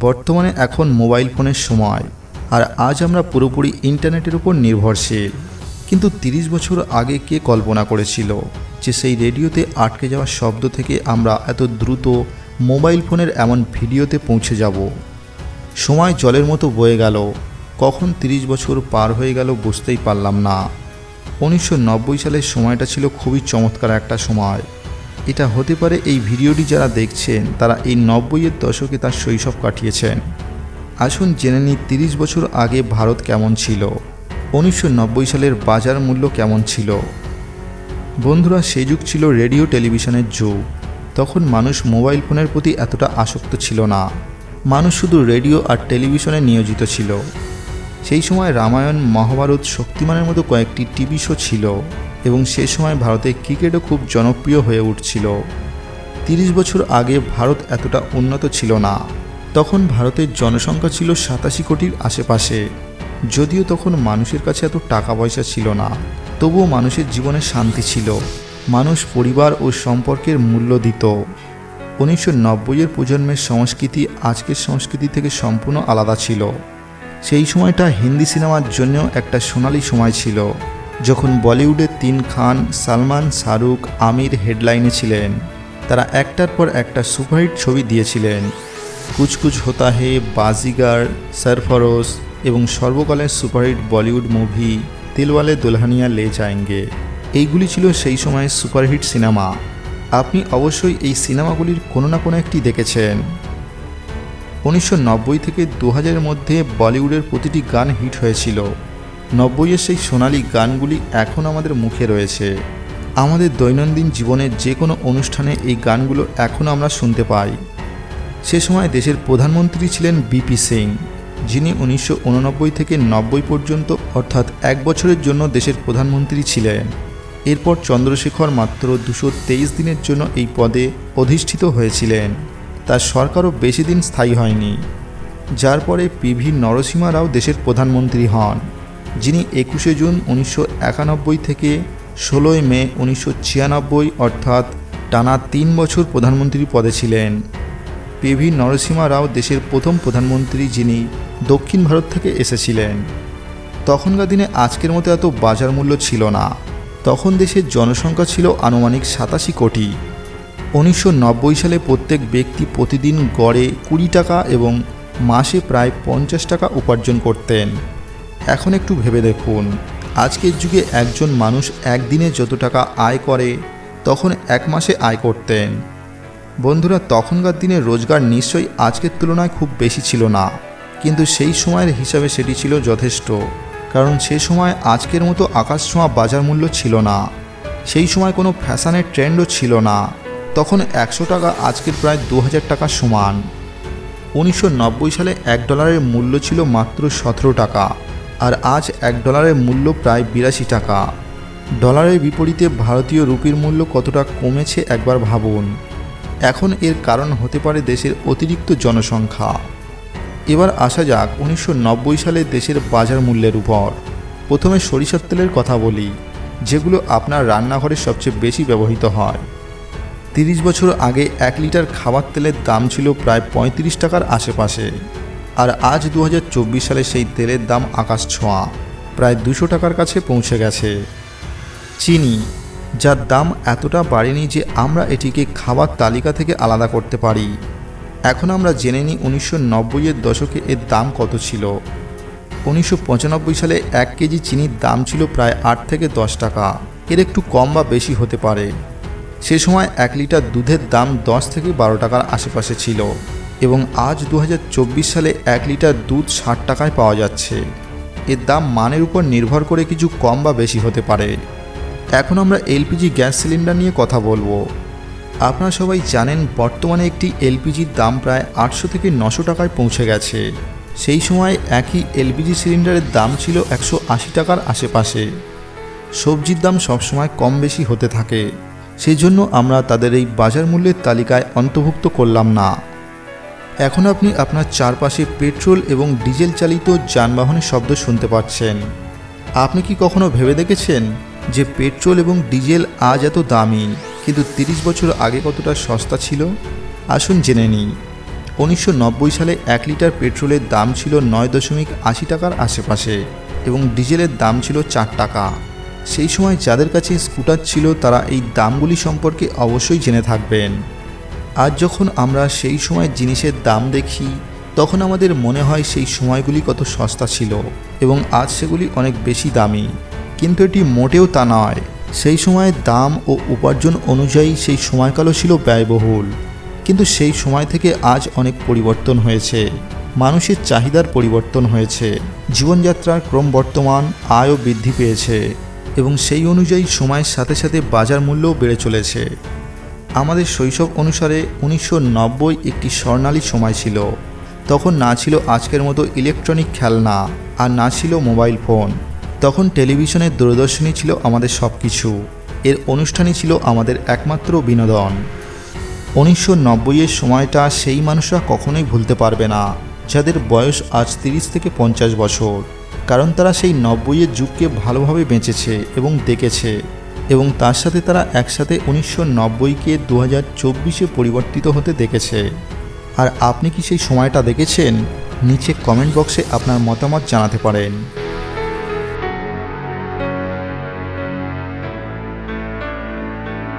বর্তমানে এখন মোবাইল ফোনের সময়, আর আজ আমরা পুরোপুরি ইন্টারনেটের উপর নির্ভরশীল। কিন্তু তিরিশ বছর আগে কে কল্পনা করেছিল যে সেই রেডিওতে আটকে যাওয়া শব্দ থেকে আমরা এত দ্রুত মোবাইল ফোনের এমন ভিডিওতে পৌঁছে যাব? সময় জলের মতো বয়ে গেল। কখন তিরিশ বছর পার হয়ে গেল বুঝতেই পারলাম না। উনিশশো নব্বই সালের সময়টা ছিল খুবই চমৎকার একটা সময়। এটা হতে পারে এই ভিডিওটি যারা দেখছেন, তারা এই নব্বইয়ের দশকে তার শৈশব কাটিয়েছেন। আসুন জেনে নিই তিরিশ বছর আগে ভারত কেমন ছিল। উনিশশো নব্বই সালের বাজার মূল্য কেমন ছিল। বন্ধুরা, সে যুগ ছিল রেডিও টেলিভিশনের যুগ। তখন মানুষ মোবাইল ফোনের প্রতি এতটা আসক্ত ছিল না। মানুষ শুধু রেডিও আর টেলিভিশনে নিয়োজিত ছিল। সেই সময় রামায়ণ, মহাভারত, শক্তিমানের মতো কয়েকটি টিভি শো ছিল। এবং সে সময় ভারতে ক্রিকেটও খুব জনপ্রিয় হয়ে উঠছিল। তিরিশ বছর আগে ভারত এতটা উন্নত ছিল না। তখন ভারতের জনসংখ্যা ছিল সাতাশি কোটির আশেপাশে। যদিও তখন মানুষের কাছে এত টাকা পয়সা ছিল না। তবুও মানুষের জীবনে শান্তি ছিল। মানুষ পরিবার ও সম্পর্কের মূল্য দিত। উনিশশো নব্বইয়ের প্রজন্মের সংস্কৃতি আজকের সংস্কৃতি থেকে সম্পূর্ণ আলাদা ছিল। সেই সময়টা হিন্দি সিনেমার জন্যও একটা সোনালি সময় ছিল। যখন বলিউডের তিন খান, সালমান, শাহরুখ, আমির হেডলাইনে ছিলেন, তারা একটার পর একটা সুপারহিট ছবি দিয়েছিলেন। কুছ কুছ হোতা হে, বাজিগার, সরফরোজ এবং সর্বকালের সুপারহিট বলিউড মুভি দিলওয়ালে দুলহানিয়া লে যায়েঙ্গে এইগুলি ছিল সেই সময়ের সুপারহিট সিনেমা। আপনি অবশ্যই এই সিনেমাগুলির কোনো না কোনো একটি দেখেছেন। উনিশশো নব্বই থেকে দু মধ্যে বলিউডের প্রতিটি গান হিট হয়েছিল। নব্বইয়ের সেই সোনালি গানগুলি এখন আমাদের মুখে রয়েছে। আমাদের দৈনন্দিন জীবনের যে কোনো অনুষ্ঠানে এই গানগুলো এখনও আমরা শুনতে পাই। সে সময় দেশের প্রধানমন্ত্রী ছিলেন বিপি সিং, যিনি উনিশশো উননব্বই থেকে নব্বই পর্যন্ত, অর্থাৎ এক বছরের জন্য দেশের প্রধানমন্ত্রী ছিলেন। এরপর চন্দ্রশেখর মাত্র দুশো দিনের জন্য এই পদে অধিষ্ঠিত হয়েছিলেন। তার সরকারও বেশি দিন স্থায়ী হয়নি। যার পরে পিভি নরসিমা রাও দেশের প্রধানমন্ত্রী হন। যিনি একুশে জুন উনিশশো একানব্বই থেকে ষোলোই মে উনিশশো ছিয়ানব্বই, অর্থাৎ টানা তিন বছর প্রধানমন্ত্রী পদে ছিলেন। পিভি নরসিমা রাও দেশের প্রথম প্রধানমন্ত্রী যিনি দক্ষিণ ভারত থেকে এসেছিলেন। তখনকার দিনে আজকের মতো এত বাজার মূল্য ছিল না। তখন দেশের জনসংখ্যা ছিল আনুমানিক সাতাশি কোটি। উনিশশো নব্বই সালে প্রত্যেক ব্যক্তি প্রতিদিন গড়ে কুড়ি টাকা এবং মাসে প্রায় পঞ্চাশ টাকা উপার্জন করতেন। এখন একটু ভেবে দেখুন। আজকের যুগে একজন মানুষ একদিনে যত টাকা আয় করে, তখন এক মাসে আয় করতেন। বন্ধুরা, তখনকার দিনে রোজগার নিশ্চয়ই আজকের তুলনায় খুব বেশি ছিল না। কিন্তু সেই সময়ের হিসাবে সেটি ছিল যথেষ্ট। কারণ সে সময় আজকের মতো আকাশ ছোঁয়া বাজার মূল্য ছিল না। সেই সময় কোনো ফ্যাশনের ট্রেন্ডও ছিল না। তখন একশো টাকা আজকের প্রায় দু হাজার টাকা সমান। উনিশশো নব্বই সালে এক ডলারের মূল্য ছিল মাত্র সতেরো টাকা। আর আজ এক ডলারের মূল্য প্রায় বিরাশি টাকা। ডলারের বিপরীতে ভারতীয় রুপির মূল্য কতটা কমেছে একবার ভাবুন। এখন এর কারণ হতে পারে দেশের অতিরিক্ত জনসংখ্যা। এবার আসা যাক উনিশশো নব্বই সালে দেশের বাজার মূল্যের উপর। প্রথমে সরিষার তেলের কথা বলি, যেগুলো আপনার রান্নাঘরে সবচেয়ে বেশি ব্যবহৃত হয়। তিরিশ বছর আগে এক লিটার খাবার তেলের দাম ছিল প্রায় পঁয়ত্রিশ টাকার আশেপাশে। আর আজ দু হাজার চব্বিশ সালে সেই তেলের দাম আকাশ ছোঁয়া। প্রায় দুশো টাকার কাছে পৌঁছে গেছে। চিনি, যার দাম এতটা বাড়েনি যে আমরা এটিকে খাবার তালিকা থেকে আলাদা করতে পারি। এখন আমরা জেনে নিই উনিশশো নব্বইয়ের দশকে এর দাম কত ছিল। উনিশশো পঁচানব্বই সালে এক কেজি চিনির দাম ছিল প্রায় আট থেকে দশ টাকা। এর একটু কম বা বেশি হতে পারে। সে সময় এক লিটার দুধের দাম দশ থেকে বারো টাকার আশেপাশে ছিল। এবং আজ দু হাজার চব্বিশ সালে এক লিটার দুধ ষাট টাকায় পাওয়া যাচ্ছে। এর দাম মানের উপর নির্ভর করে কিছু কম বা বেশি হতে পারে। এখন আমরা এলপিজি গ্যাস সিলিন্ডার নিয়ে কথা বলব। আপনারা সবাই জানেন বর্তমানে একটি এলপিজির দাম প্রায় আটশো থেকে নশো টাকায় পৌঁছে গেছে। সেই সময় একই এলপিজি সিলিন্ডারের দাম ছিল একশো আশি টাকার আশেপাশে। সবজির দাম সবসময় কম বেশি হতে থাকে। সেই জন্য আমরা তাদের এই বাজার মূল্যের তালিকায় অন্তর্ভুক্ত করলাম না। এখন আপনি আপনার চারপাশে পেট্রোল এবং ডিজেল চালিত যানবাহনের শব্দ শুনতে পাচ্ছেন। আপনি কি কখনো ভেবে দেখেছেন যে পেট্রোল এবং ডিজেল আজ এত দামি, কিন্তু তিরিশ বছর আগে কতটা সস্তা ছিল? আসুন জেনে নিই। উনিশশো নব্বই সালে এক লিটার পেট্রোলের দাম ছিল নয় দশমিক আশি টাকার আশেপাশে এবং ডিজেলের দাম ছিল চার টাকা। সেই সময় যাদের কাছে স্কুটার ছিল তারা এই দামগুলি সম্পর্কে অবশ্যই জেনে থাকবেন। আজ যখন আমরা সেই সময় জিনিসের দাম দেখি, তখন আমাদের মনে হয় সেই সময়গুলি কত সস্তা ছিল এবং আজ সেগুলি অনেক বেশি দামি। কিন্তু এটি মোটেও তা নয়। সেই সময়ের দাম ও উপার্জন অনুযায়ী সেই সময়কালও ছিল ব্যয়বহুল। কিন্তু সেই সময় থেকে আজ অনেক পরিবর্তন হয়েছে। মানুষের চাহিদার পরিবর্তন হয়েছে। জীবনযাত্রার ক্রমবর্তমান আয়ও বৃদ্ধি পেয়েছে এবং সেই অনুযায়ী সময়ের সাথে সাথে বাজার মূল্যও বেড়ে চলেছে। আমাদের শৈশব অনুসারে উনিশশো নব্বই একটি স্বর্ণালী সময় ছিল। তখন না ছিল আজকের মতো ইলেকট্রনিক খেলনা আর না ছিল মোবাইল ফোন তখন টেলিভিশনের দূরদর্শনই ছিল আমাদের সব কিছু এর অনুষ্ঠানই ছিল আমাদের একমাত্র বিনোদন। উনিশশো নব্বইয়ের সময়টা সেই মানুষরা কখনোই ভুলতে পারবে না, যাদের বয়স আজ তিরিশ থেকে পঞ্চাশ বছর। কারণ তারা সেই নব্বইয়ের যুগকে ভালোভাবে বেঁচেছে এবং দেখেছে। এবং তার সাথে তারা একসাথে উনিশশো নব্বইকে দু হাজার চব্বিশে পরিবর্তিত হতে দেখেছে। আর আপনি কি সেই সময়টা দেখেছেন? নিচে কমেন্ট বক্সে আপনার মতামত জানাতে পারেন।